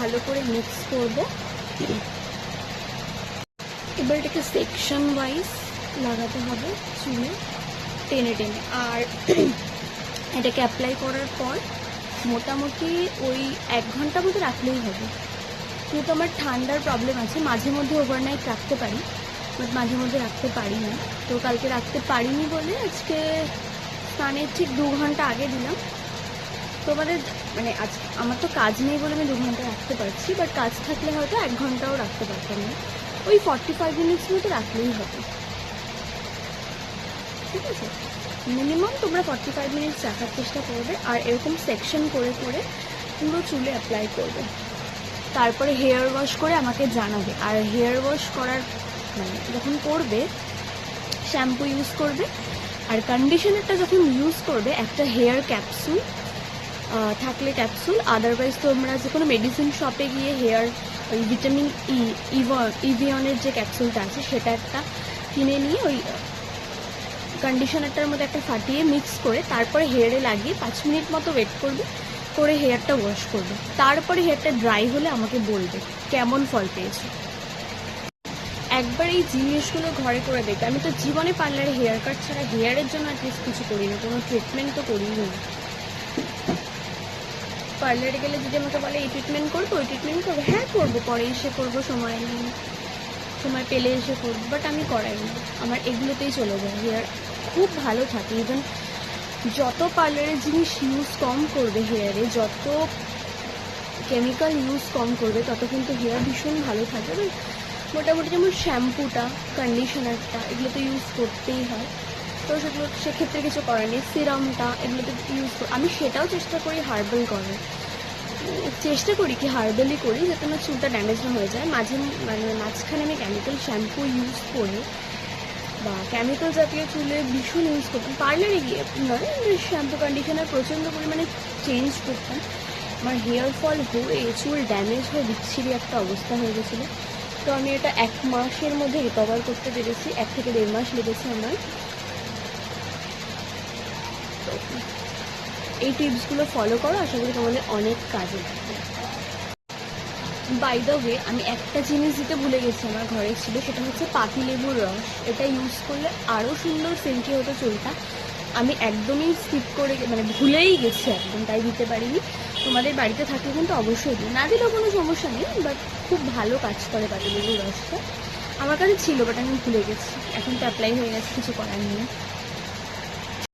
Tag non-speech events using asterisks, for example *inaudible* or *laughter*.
ভালো করে মিক্স করব। এবার এটাকে সেকশন ওয়াইজ লাগাতে হবে চুলে, টেনে টেনে। আর *clears throat* এটাকে অ্যাপ্লাই করার পর মোটামুটি ওই এক ঘণ্টা মতো রাখলেই হবে। যেহেতু আমার ঠান্ডার প্রবলেম আছে, মাঝে মধ্যে ওভারনাইট রাখতে পারি বাট মাঝে মধ্যে রাখতে পারি না। তো কালকে রাখতে পারিনি বলে আজকে স্নানের ঠিক দু ঘণ্টা আগে দিলাম। তোমাদের মানে আজ আমার তো কাজ নেই বলে আমি দু ঘণ্টা রাখতে পারছি বাট কাজ থাকলে হয়তো এক ঘন্টাও রাখতে পারতাম না। ওই ফর্টি ফাইভ মিনিটস মতো রাখলেই হবে। ঠিক আছে? মিনিমাম তোমরা ফর্টি ফাইভ মিনিটস রাখার চেষ্টা করবে, আর এরকম সেকশন করে করে পুরো চুলে অ্যাপ্লাই করবে। তারপরে হেয়ার ওয়াশ করে আমাকে জানাবে। আর হেয়ার ওয়াশ করার মানে যখন করবে শ্যাম্পু ইউজ করবে, আর কন্ডিশনারটা যখন ইউজ করবে, একটা হেয়ার ক্যাপসুল থাকলে ক্যাপসুল আদারওয়াইজ তোমরা যে কোনো মেডিসিন শপে গিয়ে হেয়ার ওই ভিটামিন ই ইভিয়নের যে ক্যাপসুলটা আছে, সেটা একটা কিনে নিয়ে ওই কন্ডিশনারটার মধ্যে একটা ফাটিয়ে মিক্স করে তারপরে হেয়ারে লাগিয়ে পাঁচ মিনিট মতো ওয়েট করবে, করে হেয়ারটা ওয়াশ করবে। তারপরে হেয়ারটা ড্রাই হলে আমাকে বলবে, কেমন ফল পেয়েছ? একবার এই জিনিসগুলো ঘরে করে দেখবে। আমি তো জীবনে পার্লারে হেয়ার কাট ছাড়া হেয়ারের জন্য অ্যাটলিস্ট কিছু করি না কোনো ট্রিটমেন্ট তো করিই না পার্লারে গেলে যদি আমাকে বলে, এই ট্রিটমেন্ট করব, ওই ট্রিটমেন্ট করব? হ্যাঁ করব, পরে এসে করব, সময় নেই। সময় পেলে এসে করব। বাট আমি করাই না। আমার এগুলোতেই চলে যায়। হেয়ার খুব ভালো থাকে। ইভেন যত পার্লারের জিনিস ইউজ কম করবে হেয়ারে যত কেমিক্যাল ইউজ কম করবে, তত কিন্তু হেয়ার ভীষণ ভালো থাকে। মোটামুটি যেমন শ্যাম্পুটা কন্ডিশনারটা এগুলো তো ইউজ করতেই হয়। তো সেগুলো সেক্ষেত্রে কিছু করার নেই। সিরামটা এগুলো তো ইউজ আমি সেটাও চেষ্টা করি হার্বাল করার। চেষ্টা করি কি হার্বালি করি যাতে আমার চুলটা ড্যামেজ না হয়ে যায়। মাঝে মানে মাঝখানে আমি কেমিক্যাল শ্যাম্পু ইউজ করি বা কেমিক্যাল জাতীয় চুলে ভীষণ ইউজ করতাম। পার্লারে গিয়ে নয় শ্যাম্পু কন্ডিশনার প্রচণ্ড পরিমাণে চেঞ্জ করতাম। আমার হেয়ার ফল হয়ে চুল ড্যামেজ হয়ে বিচ্ছিরি একটা অবস্থা হয়ে গেছিল। তো আমি এটা এক মাসের মধ্যে রিকভার করতে পেরেছি। এক থেকে দেড় মাস লেগেছে আমার। এই টিপসগুলো ফলো করো, আশা করি তোমাদের অনেক কাজে লাগবে। বাই দ্য ওয়ে আমি একটা জিনিস দিতে ভুলে গেছি, আমার ঘরে ছিল, সেটা হচ্ছে পাতি লেবুর রস। এটা ইউজ করলে আরও সুন্দর সিল্কি হতো চুলটা। আমি একদমই স্কিপ করে মানে ভুলেই গেছি একদম, তাই দিতে পারিনি। তোমাদের বাড়িতে থাকলে কিন্তু অবশ্যই দিও। না দিলেও কোনো সমস্যা নেই বাট খুব ভালো কাজ করে পাতি লেবুর রসটা। আমার কাছে ছিল বাট আমি ভুলে গেছি। এখন তো অ্যাপ্লাই হয়ে গেছে, কিছু করার নেই।